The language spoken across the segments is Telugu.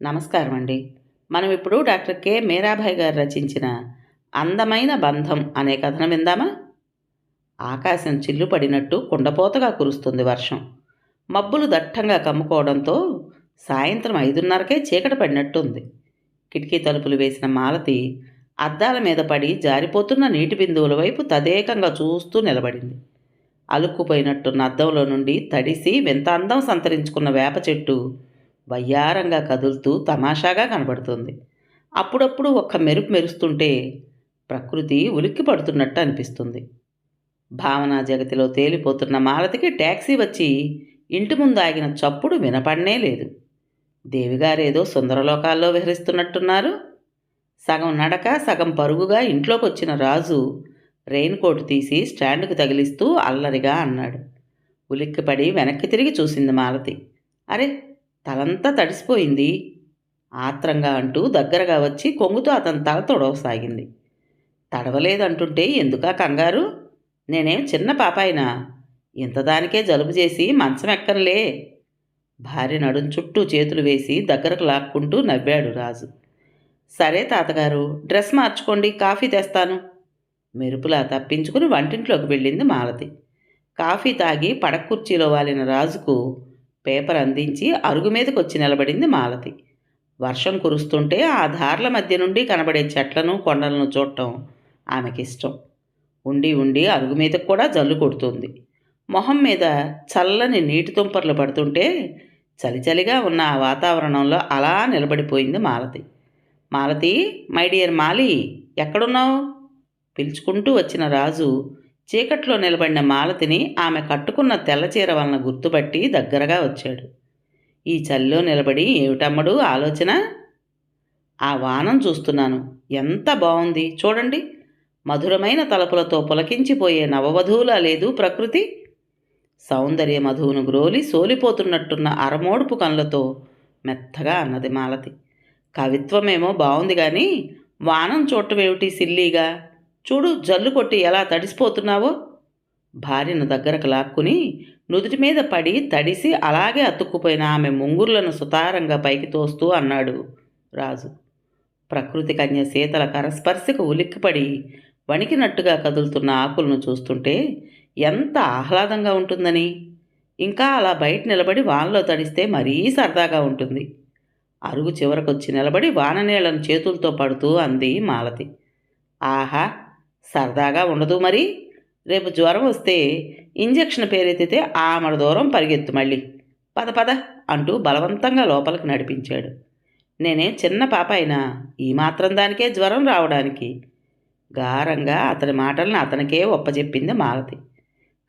నమస్కారం అండి మనం ఇప్పుడు డాక్టర్ కె. మీరాభాయ్ గారు రచించిన అందమైన బంధం అనే కథనం విందామా? ఆకాశం చిల్లు పడినట్టు కుండపోతగా కురుస్తుంది వర్షం. మబ్బులు దట్టంగా కమ్ముకోవడంతో సాయంత్రం ఐదున్నరకే చీకటి పడినట్టుంది. కిటికీ తలుపులు వేసిన మాలతి అద్దాల మీద పడి జారిపోతున్న నీటి బిందువుల వైపు తదేకంగా చూస్తూ నిలబడింది. అలుక్కుపోయినట్టున్న అద్దంలో నుండి తడిసి వింత అందం సంతరించుకున్న వేప చెట్టు వయ్యారంగా కదులుతూ తమాషాగా కనబడుతుంది. అప్పుడప్పుడు ఒక్క మెరుపు మెరుస్తుంటే ప్రకృతి ఉలిక్కి పడుతున్నట్టు అనిపిస్తుంది. భావనా జగతిలో తేలిపోతున్న మాలతికి ట్యాక్సీ వచ్చి ఇంటి ముందు ఆగిన చప్పుడు వినపడనే లేదు. దేవిగారేదో సుందరలోకాల్లో విహరిస్తున్నట్టున్నారు. సగం నడక సగం పరుగుగా ఇంట్లోకి వచ్చిన రాజు రెయిన్ కోట్ తీసి స్టాండ్కు తగిలిస్తూ అల్లరిగా అన్నాడు. ఉలిక్కిపడి వెనక్కి తిరిగి చూసింది మాలతి. అరే తలంతా తడిసిపోయింది. ఆత్రంగా అంటూ దగ్గరగా వచ్చి కొంగుతో అతని తల తొడవసాగింది. తడవలేదంటుంటే ఎందుకా కంగారు? నేనేం చిన్న పాపాయినా? ఇంతదానికే జలుబు చేసి మంచం ఎక్కనులే. భార్య నడుం చుట్టూ చేతులు వేసి దగ్గరకు లాక్కుంటూ నవ్వాడు రాజు. సరే తాతగారు డ్రెస్ మార్చుకోండి కాఫీ తెస్తాను. మెరుపులా తప్పించుకుని వంటింట్లోకి వెళ్ళింది మాలతి. కాఫీ తాగి పడకుర్చీలో వాలిన రాజుకు పేపర్ అందించి అరుగు మీదకి వచ్చి నిలబడింది మాలతి. వర్షం కురుస్తుంటే ఆ దార్ల మధ్య నుండి కనబడే చెట్లను కొండలను చూడటం ఆమెకిష్టం. ఉండి ఉండి అరుగు మీదకు కూడా జల్లు కొడుతుంది. మొహం మీద చల్లని నీటి తుంపర్లు పడుతుంటే చలిచలిగా ఉన్న ఆ వాతావరణంలో అలా నిలబడిపోయింది మాలతి. మాలతి మై డియర్ మాలి ఎక్కడున్నావు? పిలుచుకుంటూ వచ్చిన రాజు చీకట్లో నిలబడిన మాలతిని ఆమె కట్టుకున్న తెల్లచీర వలన గుర్తుపట్టి దగ్గరగా వచ్చాడు. ఈ చలిలో నిలబడి ఏమిటమ్మడు ఆలోచన? ఆ వానం చూస్తున్నాను. ఎంత బాగుంది చూడండి. మధురమైన తలపులతో పులకించిపోయే నవవధువులా లేదు ప్రకృతి. సౌందర్య మధువును గ్రోలి సోలిపోతున్నట్టున్న అరమోడుపు కళ్ళతో మెత్తగా అన్నది మాలతి. కవిత్వమేమో బాగుంది కానీ వానం చూడటమేమిటి సిల్లీగా? చూడు జల్లు కొట్టి ఎలా తడిసిపోతున్నావో. భార్యను దగ్గరకు లాక్కుని నుదుటి మీద పడి తడిసి అలాగే అతుక్కుపోయిన ఆమె ముంగుర్లను సుతారంగా పైకి తోస్తూ అన్నాడు రాజు. ప్రకృతి కన్య శీతల కరస్పర్శకు ఉలిక్కిపడి వణికినట్టుగా కదులుతున్న ఆకులను చూస్తుంటే ఎంత ఆహ్లాదంగా ఉంటుందని. ఇంకా అలా బయట నిలబడి వానలో తడిస్తే మరీ సరదాగా ఉంటుంది. అరుగు చివరకొచ్చి నిలబడి వాన నీళ్ళను చేతులతో పడుతూ అంది మాలతి. ఆహా సరదాగా ఉండదు మరి. రేపు జ్వరం వస్తే ఇంజెక్షన్ పేరెత్తితే ఆమడ దూరం పరిగెత్తు మళ్ళీ. పద పద అంటూ బలవంతంగా లోపలికి నడిపించాడు. నేనే చిన్న పాప అయినా ఈ మాత్రం దానికే జ్వరం రావడానికి. గారంగా అతని మాటలను అతనికే ఒప్పజెప్పింది మాలతి.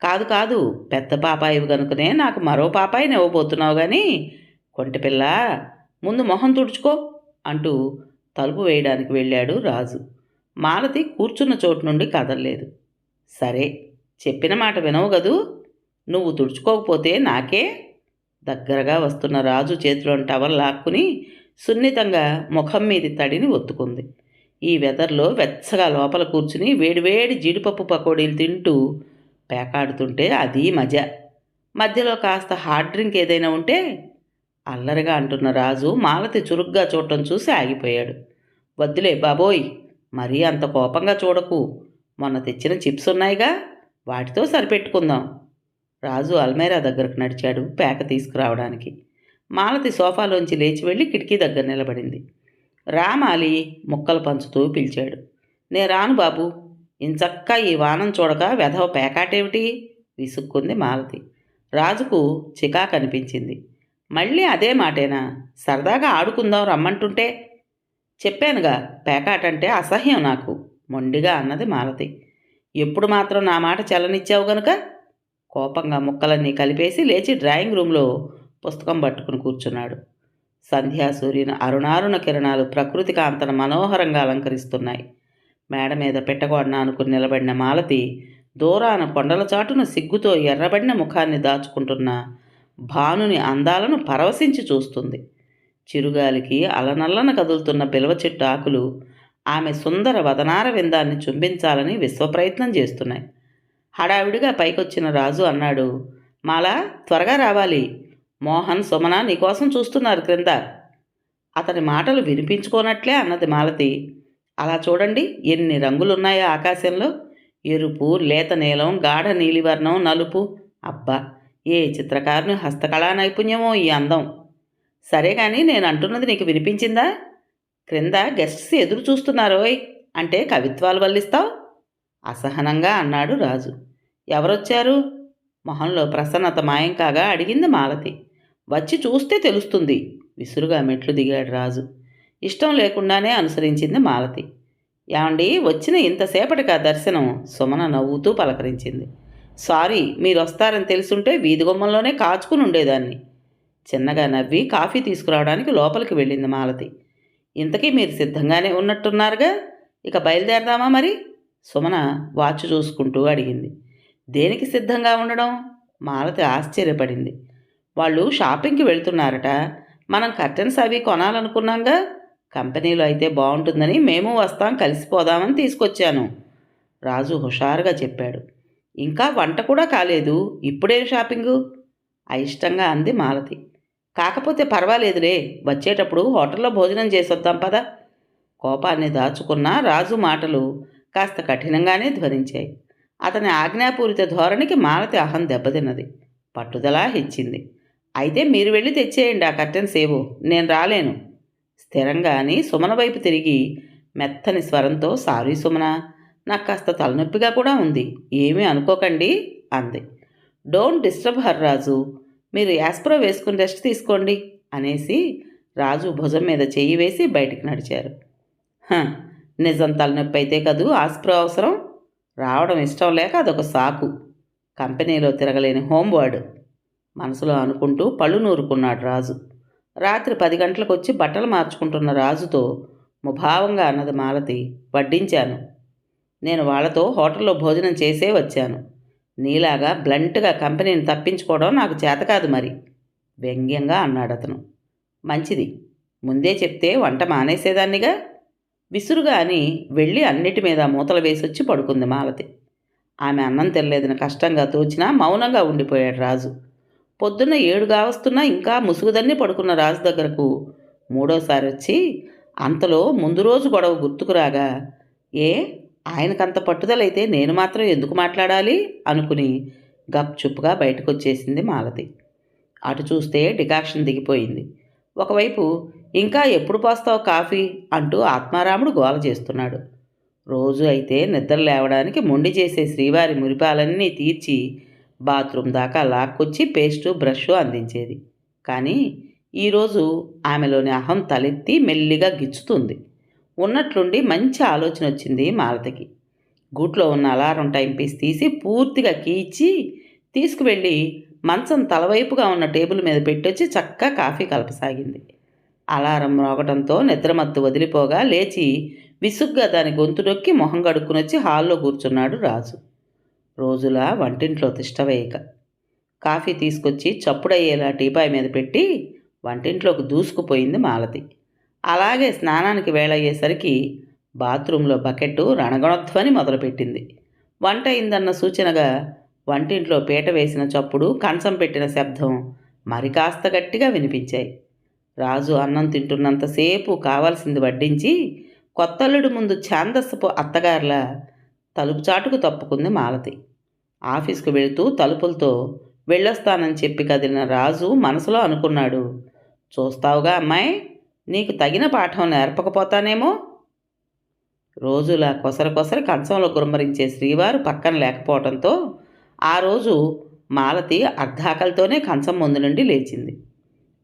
కాదు కాదు పెద్ద పాపాయివి కనుకనే నాకు మరో పాపాయిని ఇవ్వబోతున్నావు కానీ కొంటపిల్ల ముందు మొహం తుడుచుకో అంటూ తలుపు వేయడానికి వెళ్ళాడు రాజు. మాలతి కూర్చున్న చోటు నుండి కదలలేదు. సరే చెప్పిన మాట వినవు గదు నువ్వు తుడుచుకోకపోతే నాకే? దగ్గరగా వస్తున్న రాజు చేతిలోని టవల్ లాక్కుని సున్నితంగా ముఖం మీది తడిని ఒత్తుకుంది. ఈ వెదర్లో వెచ్చగా లోపల కూర్చుని వేడివేడి జీడిపప్పు పకోడీలు తింటూ పేకాడుతుంటే అది మజ. మధ్యలో కాస్త హార్డ్ డ్రింక్ ఏదైనా ఉంటే అల్లరిగా అంటున్న రాజు మాలతి చురుగ్గా చూడటం చూసి ఆగిపోయాడు. వద్దులే బాబోయ్ మరీ అంత కోపంగా చూడకు. మొన్న తెచ్చిన చిప్స్ ఉన్నాయిగా వాటితో సరిపెట్టుకుందాం. రాజు అల్మేరా దగ్గరకు నడిచాడు పేక తీసుకురావడానికి. మాలతి సోఫాలోంచి లేచి వెళ్ళి కిటికీ దగ్గర నిలబడింది. రామాలి ముక్కలు పంచుతూ పిలిచాడు. నే రాను బాబు ఇంచక్క ఈ వానం చూడక వెధవ పేకాటేమిటి? విసుక్కుంది మాలతి. రాజుకు చికా కనిపించింది మళ్ళీ అదే మాటేనా? సరదాగా ఆడుకుందాం రమ్మంటుంటే చెప్పానుగా పేకాటంటే అసహ్యం నాకు. మొండిగా అన్నది మాలతి. ఎప్పుడు మాత్రం నా మాట చల్లనిచ్చావు గనుక? కోపంగా ముక్కలన్నీ కలిపేసి లేచి డ్రాయింగ్ రూమ్లో పుస్తకం పట్టుకుని కూర్చున్నాడు. సంధ్యాసూర్యుని అరుణారుణ కిరణాలు ప్రకృతి కాంతను మనోహరంగా అలంకరిస్తున్నాయి. మేడ మీద పెట్టగొడన అనుకుని నిలబడిన మాలతి దూరాన కొండల చాటున సిగ్గుతో ఎర్రబడిన ముఖాన్ని దాచుకుంటున్న భానుని అందాలను పరవశించి చూస్తుంది. చిరుగాలికి అలనల్లన కదులుతున్న పిలవ చెట్టు ఆకులు ఆమె సుందర వదనార విందాన్ని చుంబించాలని విశ్వప్రయత్నం చేస్తున్నాయి. హడావిడిగా పైకొచ్చిన రాజు అన్నాడు మాలా త్వరగా రావాలి. మోహన్ సుమన నీకోసం చూస్తున్నారు క్రింద. అతని మాటలు వినిపించుకోనట్లే అన్నది మాలతి. అలా చూడండి ఎన్ని రంగులున్నాయో ఆకాశంలో. ఎరుపు లేత నీలం గాఢ నీలివర్ణం నలుపు. అబ్బా ఏ చిత్రకారుని హస్తకళా నైపుణ్యమో ఈ అందం. సరే కానీ నేను అంటున్నది నీకు వినిపించిందా? క్రింద గెస్ట్స్ ఎదురు చూస్తున్నారోయ్ అంటే కవిత్వాలు వల్లిస్తావు? అసహనంగా అన్నాడు రాజు. ఎవరొచ్చారు? మొహంలో ప్రసన్నత మాయం కాగా అడిగింది మాలతి. వచ్చి చూస్తే తెలుస్తుంది విసురుగా మెట్లు దిగాడు రాజు. ఇష్టం లేకుండానే అనుసరించింది మాలతి. ఏమండి వచ్చిన ఇంతసేపటికి ఆ దర్శనం? సుమన నవ్వుతూ పలకరించింది. సారీ మీరు వస్తారని తెలుసుంటే వీధి గుమ్మంలోనే కాచుకుని ఉండేదాన్ని. చిన్నగా నవ్వి కాఫీ తీసుకురావడానికి లోపలికి వెళ్ళింది మాలతి. ఇంతకీ మీరు సిద్ధంగానే ఉన్నట్టున్నారుగా? ఇక బయలుదేరదామా మరి? సుమన వాచ్ చూసుకుంటూ అడిగింది. దేనికి సిద్ధంగా ఉండడం? మాలతి ఆశ్చర్యపడింది. వాళ్ళు షాపింగ్కి వెళ్తున్నారట. మనం కర్టెన్స్ అవి కొనాలనుకున్నాంగా? కంపెనీలో అయితే బాగుంటుందని మేము వస్తాం కలిసిపోదామని తీసుకొచ్చాను. రాజు హుషారుగా చెప్పాడు. ఇంకా వంట కూడా కాలేదు. ఇప్పుడేం షాపింగు? అయిష్టంగా అంది మాలతి. కాకపోతే పర్వాలేదులే. వచ్చేటప్పుడు హోటల్లో భోజనం చేసొద్దాం పదా. కోపాన్ని దాచుకున్న రాజు మాటలు కాస్త కఠినంగానే ధ్వనించాయి. అతని ఆజ్ఞాపూరిత ధోరణికి మాలతి అహం దెబ్బతిన్నది. పట్టుదల హెచ్చింది. అయితే మీరు వెళ్ళి తెచ్చేయండి ఆ కర్టెన్స్ సేవు. నేను రాలేను. స్థిరంగా అని సుమన వైపు తిరిగి మెత్తని స్వరంతో సారీ సుమన నాకు కాస్త తలనొప్పిగా కూడా ఉంది. ఏమీ అనుకోకండి అంది. డోంట్ డిస్టర్బ్ హర్ రాజు మీరు యాస్ప్రో వేసుకుని రెస్ట్ తీసుకోండి అనేసి రాజు భుజం మీద చెయ్యి వేసి బయటికి నడిచారు. నిజం తలనొప్పి అయితే కదూ ఆస్ప్రో అవసరం? రావడం ఇష్టం లేక అదొక సాకు. కంపెనీలో తిరగలేని హోంవర్డ్. మనసులో అనుకుంటూ పళ్ళు నూరుకున్నాడు రాజు. రాత్రి పది గంటలకు వచ్చి బట్టలు మార్చుకుంటున్న రాజుతో ముభావంగా అన్నది మాలతి వడ్డించాను. నేను వాళ్ళతో హోటల్లో భోజనం చేసే వచ్చాను. నీలాగా బ్లంట్గా కంపెనీని తప్పించుకోవడం నాకు చేత కాదు మరి. వ్యంగ్యంగా అన్నాడు అతను. మంచిది. ముందే చెప్తే వంట మానేసేదాన్నిగా? విసురుగా అని వెళ్ళి అన్నిటి మీద మూతలు వేసొచ్చి పడుకుంది మాలతి. ఆమె అన్నం తెల్లేదని కష్టంగా తోచినా మౌనంగా ఉండిపోయాడు రాజు. పొద్దున్న ఏడు కావస్తున్నా ఇంకా ముసుగుదన్ని పడుకున్న రాజు దగ్గరకు మూడోసారి వచ్చి అంతలో ముందు రోజు గొడవ గుర్తుకురాగా ఏ ఆయనకంత పట్టుదలైతే నేను మాత్రం ఎందుకు మాట్లాడాలి? అనుకుని గప్చుప్గా బయటకు వచ్చేసింది మాలతి. అటు చూస్తే డికాక్షన్ దిగిపోయింది. ఒకవైపు ఇంకా ఎప్పుడు పోస్తావు కాఫీ? అంటూ ఆత్మారాముడు గోల చేస్తున్నాడు. రోజు అయితే నిద్ర లేవడానికి మొండి చేసే శ్రీవారి మురిపాలన్నీ తీర్చి బాత్రూమ్ దాకా లాక్కొచ్చి పేస్టు బ్రష్ అందించేది. కానీ ఈరోజు ఆమెలోని అహం తలెత్తి మెల్లిగా గిచ్చుతుంది. ఉన్నట్లుండి మంచి ఆలోచన వచ్చింది మాలతికి. గూట్లో ఉన్న అలారం టైం పీస్ తీసి పూర్తిగా కీచి తీసుకువెళ్ళి మంచం తలవైపుగా ఉన్న టేబుల్ మీద పెట్టొచ్చి చక్కగా కాఫీ కలపసాగింది. అలారం రోగటంతో నిద్రమత్తు వదిలిపోగా లేచి విసుగ్గా దాని గొంతు నొక్కి మొహం కడుక్కునొచ్చి హాల్లో కూర్చున్నాడు రాజు. రోజులా వంటింట్లో తిష్టవేయక కాఫీ తీసుకొచ్చి చప్పుడయ్యేలా టీపాయ్ మీద పెట్టి వంటింట్లోకి దూసుకుపోయింది మాలతి. అలాగే స్నానానికి వేళయ్యేసరికి బాత్రూంలో బకెట్టు రణగొణధ్వని మొదలుపెట్టింది. వంట అయిందన్న సూచనగా వంటింట్లో పీట వేసిన చప్పుడు కంచం పెట్టిన శబ్దం మరి కాస్త గట్టిగా వినిపించాయి. రాజు అన్నం తింటున్నంతసేపు కావాల్సింది వడ్డించి కొత్తల్లుడు ముందు ఛాందస్సపు అత్తగారుల తలుపు చాటుకు తప్పుకుంది మాలతి. ఆఫీస్కు వెళుతూ తలుపులతో వెళ్ళొస్తానని చెప్పి కదిలిన రాజు మనసులో అనుకున్నాడు చూస్తావుగా అమ్మాయి నీకు తగిన పాఠం నేర్పకపోతానేమో? రోజులా కొసర కొసర కంచంలో గుమ్మరించే శ్రీవారు పక్కన లేకపోవడంతో ఆ రోజు మాలతి అర్ధాకలతోనే కంచం ముందు నుండి లేచింది.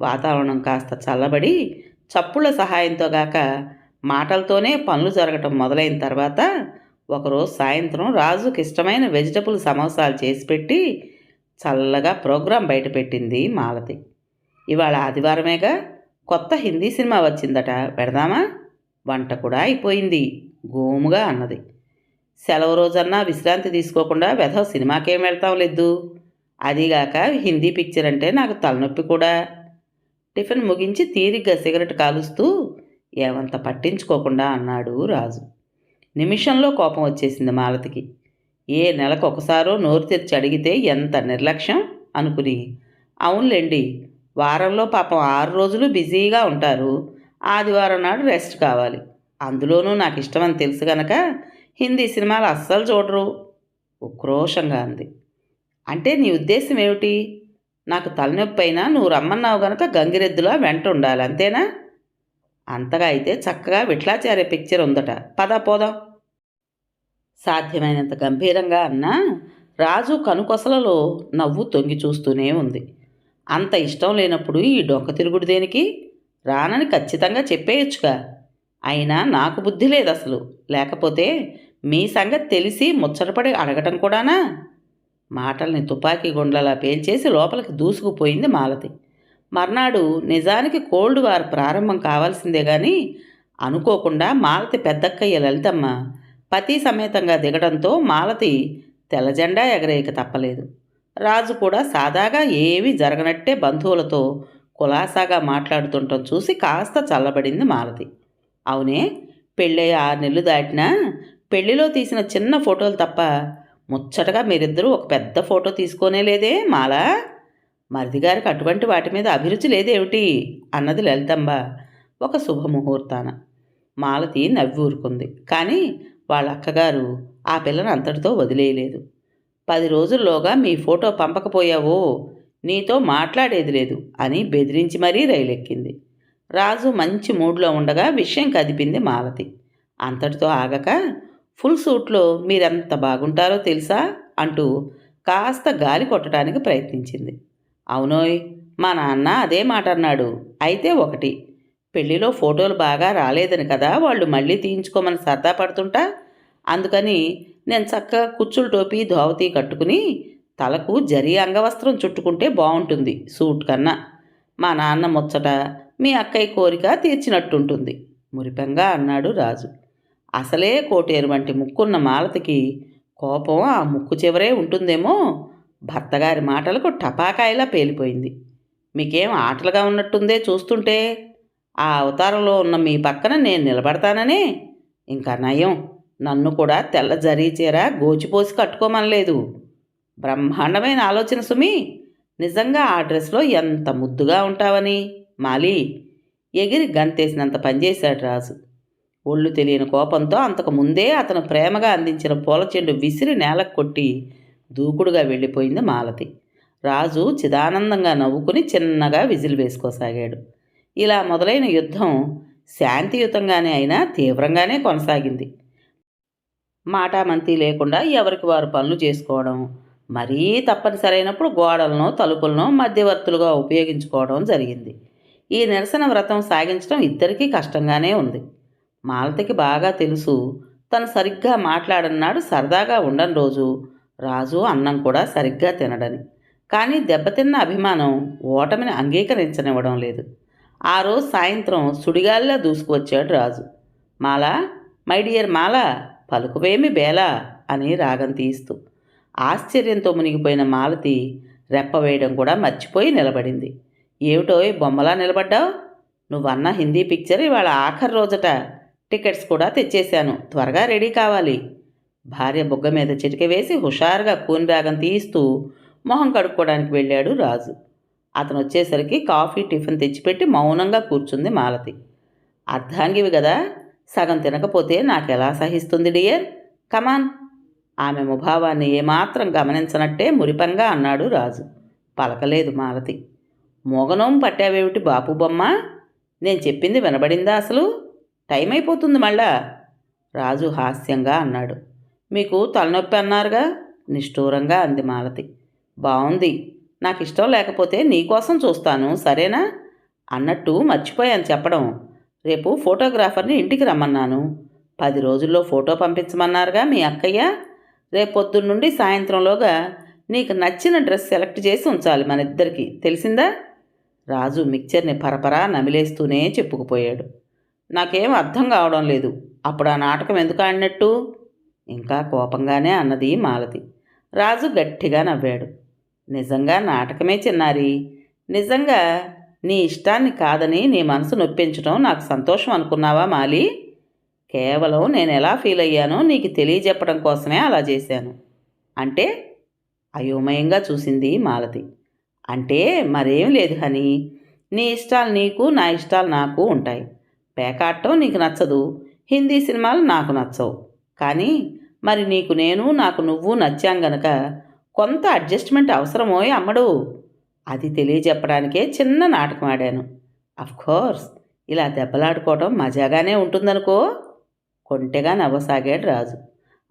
వాతావరణం కాస్త చల్లబడి చప్పుళ్ళ సహాయంతో గాక మాటలతోనే పనులు జరగటం మొదలైన తర్వాత ఒకరోజు సాయంత్రం రాజుకి ఇష్టమైన వెజిటబుల్ సమోసాలు చేసి పెట్టి చల్లగా ప్రోగ్రాం బయటపెట్టింది మాలతి. ఇవాళ ఆదివారమేగా? కొత్త హిందీ సినిమా వచ్చిందట పెడదామా? వంట కూడా అయిపోయింది గోముగా అన్నది. సెలవు రోజన్నా విశ్రాంతి తీసుకోకుండా వెధవ సినిమాకేం వెళ్తాం లేదు అదిగాక హిందీ పిక్చర్ అంటే నాకు తలనొప్పి కూడా. టిఫిన్ ముగించి తీరిగ్గా సిగరెట్ కాలుస్తూ ఏమంత పట్టించుకోకుండా అన్నాడు రాజు. నిమిషంలో కోపం వచ్చేసింది మాలతికి. ఏ నెలకు ఒకసారో నోరు తెరిచి అడిగితే ఎంత నిర్లక్ష్యం అనుకుని అవునులేండి వారంలో పాపం ఆరు రోజులు బిజీగా ఉంటారు. ఆదివారం నాడు రెస్ట్ కావాలి. అందులోనూ నాకు ఇష్టమని తెలుసు గనక హిందీ సినిమాలు అస్సలు చూడరు. ఉక్రోషంగా అంది. అంటే నీ ఉద్దేశం ఏమిటి? నాకు తలనొప్పి అయినా నువ్వు రమ్మన్నావు గనక గంగిరెద్దులా వెంట ఉండాలి అంతేనా? అంతగా అయితే చక్కగా విఠలాచార్య పిక్చర్ ఉందట. పద పోదాం. సాధ్యమైనంత గంభీరంగా అన్నా రాజు కనుకొసలలో నవ్వు తొంగి చూస్తూనే ఉంది. అంత ఇష్టం లేనప్పుడు ఈ డొంక తిరుగుడు దేనికి? రానని ఖచ్చితంగా చెప్పేయచ్చుగా. అయినా నాకు బుద్ధి లేదు అసలు లేకపోతే మీ సంగతి తెలిసి ముచ్చటపడి అడగటం కూడానా? మాటల్ని తుపాకీ గుండ్లలా పేల్చేసి లోపలికి దూసుకుపోయింది మాలతి. మర్నాడు నిజానికి కోల్డ్ వార్ ప్రారంభం కావాల్సిందే గాని అనుకోకుండా మాలతి పెద్దక్కయ్య లలితమ్మ పతి సమేతంగా దిగడంతో మాలతి తెల్లజెండా ఎగరేయక తప్పలేదు. రాజు కూడా సాదాగా ఏమీ జరగనట్టే బంధువులతో కులాసాగా మాట్లాడుతుండటం చూసి కాస్త చల్లబడింది మాలతి. అవునే పెళ్ళై ఆరు నెలలు దాటినా పెళ్ళిలో తీసిన చిన్న ఫోటోలు తప్ప ముచ్చటగా మీరిద్దరూ ఒక పెద్ద ఫోటో తీసుకోనే లేదే మాలా? మరిది గారికి అటువంటి వాటి మీద అభిరుచి లేదేమిటి? అన్నది లలితంబ ఒక శుభముహూర్తాన. మాలతి నవ్వి ఊరుకుంది కానీ వాళ్ళ అక్కగారు ఆ పిల్లను అంతటితో వదిలేయలేదు. పది రోజుల్లోగా మీ ఫోటో పంపకపోయావో. నీతో మాట్లాడేది లేదు అని బెదిరించి మరీ రైలెక్కింది. రాజు మంచి మూడ్లో ఉండగా విషయం కదిపింది మాలతి. అంతటితో ఆగక ఫుల్ సూట్లో మీరెంత బాగుంటారో తెలుసా? అంటూ కాస్త గాలి కొట్టడానికి ప్రయత్నించింది. అవునోయ్ మా నాన్న అదే మాట అన్నాడు. అయితే ఒకటి పెళ్ళిలో ఫోటోలు బాగా రాలేదని కదా వాళ్ళు మళ్ళీ తీయించుకోమని సరదా పడుతుంటా? అందుకని నేను చక్కగా కుచ్చులు టోపీ ధోవతి కట్టుకుని తలకు జరి అంగవస్త్రం చుట్టుకుంటే బాగుంటుంది సూట్ కన్నా. మా నాన్న ముచ్చట మీ అక్కయ్య కోరిక తీర్చినట్టుంటుంది మురిపెంగా అన్నాడు రాజు. అసలే కోటేరు వంటి ముక్కున్న మాలతికి కోపం ఆ ముక్కు చివరే ఉంటుందేమో? భర్తగారి మాటలకు టపాకాయలా పేలిపోయింది. మీకేం ఆటలుగా ఉన్నట్టుందే చూస్తుంటే? ఆ అవతారంలో ఉన్న మీ పక్కన నేను నిలబడతాననే? ఇంకా నయం. నన్ను కూడా తెల్ల జరీ చీర గోచిపోసి కట్టుకోమనలేదు. బ్రహ్మాండమైన ఆలోచన సుమి. నిజంగా ఆ డ్రెస్లో ఎంత ముద్దుగా ఉంటావని? మాలి ఎగిరి గంతేసినంత పనిచేశాడు రాజు. ఒళ్ళు తెలియని కోపంతో అంతకు ముందే అతను ప్రేమగా అందించిన పూల చెండు విసిరి నేలకు కొట్టి దూకుడుగా వెళ్ళిపోయింది మాలతి. రాజు చిదానందంగా నవ్వుకుని చిన్నగా విజిల్ వేసుకోసాగాడు. ఇలా మొదలైన యుద్ధం శాంతియుతంగానే అయినా తీవ్రంగానే కొనసాగింది. మాటామంతి లేకుండా ఎవరికి వారు పనులు చేసుకోవడం మరీ తప్పనిసరైనప్పుడు గోడలను తలుపులను మధ్యవర్తులుగా ఉపయోగించుకోవడం జరిగింది. ఈ నిరసన వ్రతం సాగించడం ఇద్దరికీ కష్టంగానే ఉంది. మాలతికి బాగా తెలుసు తను సరిగ్గా మాట్లాడన్నాడు సరదాగా ఉండని రోజు రాజు అన్నం కూడా సరిగ్గా తినడని. కానీ దెబ్బతిన్న అభిమానం ఓటమిని అంగీకరించనివ్వడం లేదు. ఆ రోజు సాయంత్రం సుడిగాలిలా దూసుకువచ్చాడు రాజు. మాలా మై డియర్ మాలా పలుకువేమి బేలా? అని రాగం తీస్తూ. ఆశ్చర్యంతో మునిగిపోయిన మాలతి రెప్ప వేయడం కూడా మర్చిపోయి నిలబడింది. ఏమిటో బొమ్మలా నిలబడ్డావు? నువ్వన్న హిందీ పిక్చర్ ఇవాళ ఆఖరి రోజట. టికెట్స్ కూడా తెచ్చేశాను. త్వరగా రెడీ కావాలి. భార్య బుగ్గ మీద చిటిక వేసి హుషారుగా కూని రాగం తీస్తూ మొహం కడుక్కోవడానికి వెళ్ళాడు రాజు. అతను వచ్చేసరికి కాఫీ టిఫిన్ తెచ్చిపెట్టి మౌనంగా కూర్చుంది మాలతి అర్ధాంగివి కదా సగం తినకపోతే నాకెలా సహిస్తుంది డియర్? కమాన్ ఆమె ముభావాన్ని ఏమాత్రం గమనించనట్టే మురిపంగా అన్నాడు రాజు. పలకలేదు మాలతి. మోగనోం పట్టావేమిటి బాపు బొమ్మ? నేను చెప్పింది వినబడిందా అసలు? టైం అయిపోతుంది మళ్ళా? రాజు హాస్యంగా అన్నాడు. మీకు తలనొప్పి అన్నారుగా? నిష్ఠూరంగా అంది మాలతి. బాగుంది నాకు ఇష్టం లేకపోతే నీకోసం చూస్తాను సరేనా? అన్నట్టు మర్చిపోయాను చెప్పడం. రేపు ఫోటోగ్రాఫర్ని ఇంటికి రమ్మన్నాను. పది రోజుల్లో ఫోటో పంపించమన్నారుగా మీ అక్కయ్య? రేపొద్దున్న నుండి సాయంత్రంలోగా నీకు నచ్చిన డ్రెస్ సెలెక్ట్ చేసి ఉంచాలి మన ఇద్దరికి. తెలిసిందా? రాజు మిక్చర్ని పరపరా నమిలేస్తూనే చెప్పుకుపోయాడు. నాకేం అర్థం కావడం లేదు. అప్పుడు ఆ నాటకం ఎందుకు ఆడినట్టు? ఇంకా కోపంగానే అన్నది మాలతి. రాజు గట్టిగా నవ్వాడు. నిజంగా నాటకమే చిన్నారి. నిజంగా నీ ఇష్టాన్ని కాదని నీ మనసు నొప్పించడం నాకు సంతోషం అనుకున్నావా మాలి? కేవలం నేను ఎలా ఫీల్ అయ్యానో నీకు తెలియజెప్పడం కోసమే అలా చేశాను. అంటే అయోమయంగా చూసింది మాలతి. అంటే మరేం లేదు హని. నీ ఇష్టాలు నీకు నా ఇష్టాలు నాకు ఉంటాయి. పేకాడటం నీకు నచ్చదు. హిందీ సినిమాలు నాకు నచ్చవు. కానీ మరి నీకు నేను నాకు నువ్వు నచ్చాం గనక కొంత అడ్జస్ట్మెంట్ అవసరమోయ్ అమ్మడు. అది తెలియజెప్పడానికే చిన్న నాటకం ఆడాను. కోర్స్ ఇలా దెబ్బలాడుకోవడం మజాగానే ఉంటుందనుకో? కొంటెగా నవ్వసాగాడు రాజు.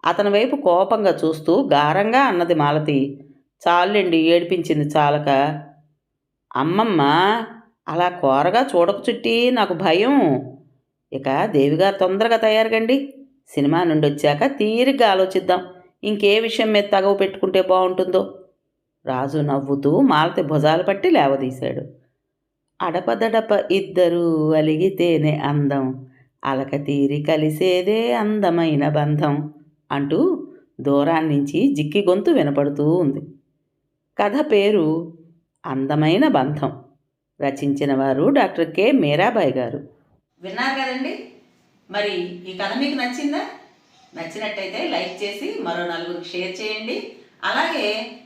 అతని వైపు కోపంగా చూస్తూ గారంగా అన్నది మాలతి. చాలండి ఏడిపించింది చాలక. అమ్మమ్మ అలా కోరగా చూడకు చుట్టి నాకు భయం. ఇక దేవిగారు తొందరగా తయారుగండి. సినిమా నుండి వచ్చాక తీరిగ్గా ఆలోచిద్దాం. ఇంకే విషయం మీద తగవు పెట్టుకుంటే బాగుంటుందో రాజు నవ్వుతూ మాలతి భుజాలు పట్టి లేవదీశాడు. అడపదడప ఇద్దరు అలిగితేనే అందం. అలక తీరి కలిసేదే అందమైన బంధం అంటూ దూరాన్నించి జిక్కి గొంతు వినపడుతూ ఉంది. కథ పేరు అందమైన బంధం. రచించిన వారు డాక్టర్ కె. మీరాబాయి గారు. విన్నారు కదండి? మరి ఈ కథ మీకు నచ్చిందా? నచ్చినట్టయితే లైక్ చేసి మరో నలుగురికి షేర్ చేయండి. అలాగే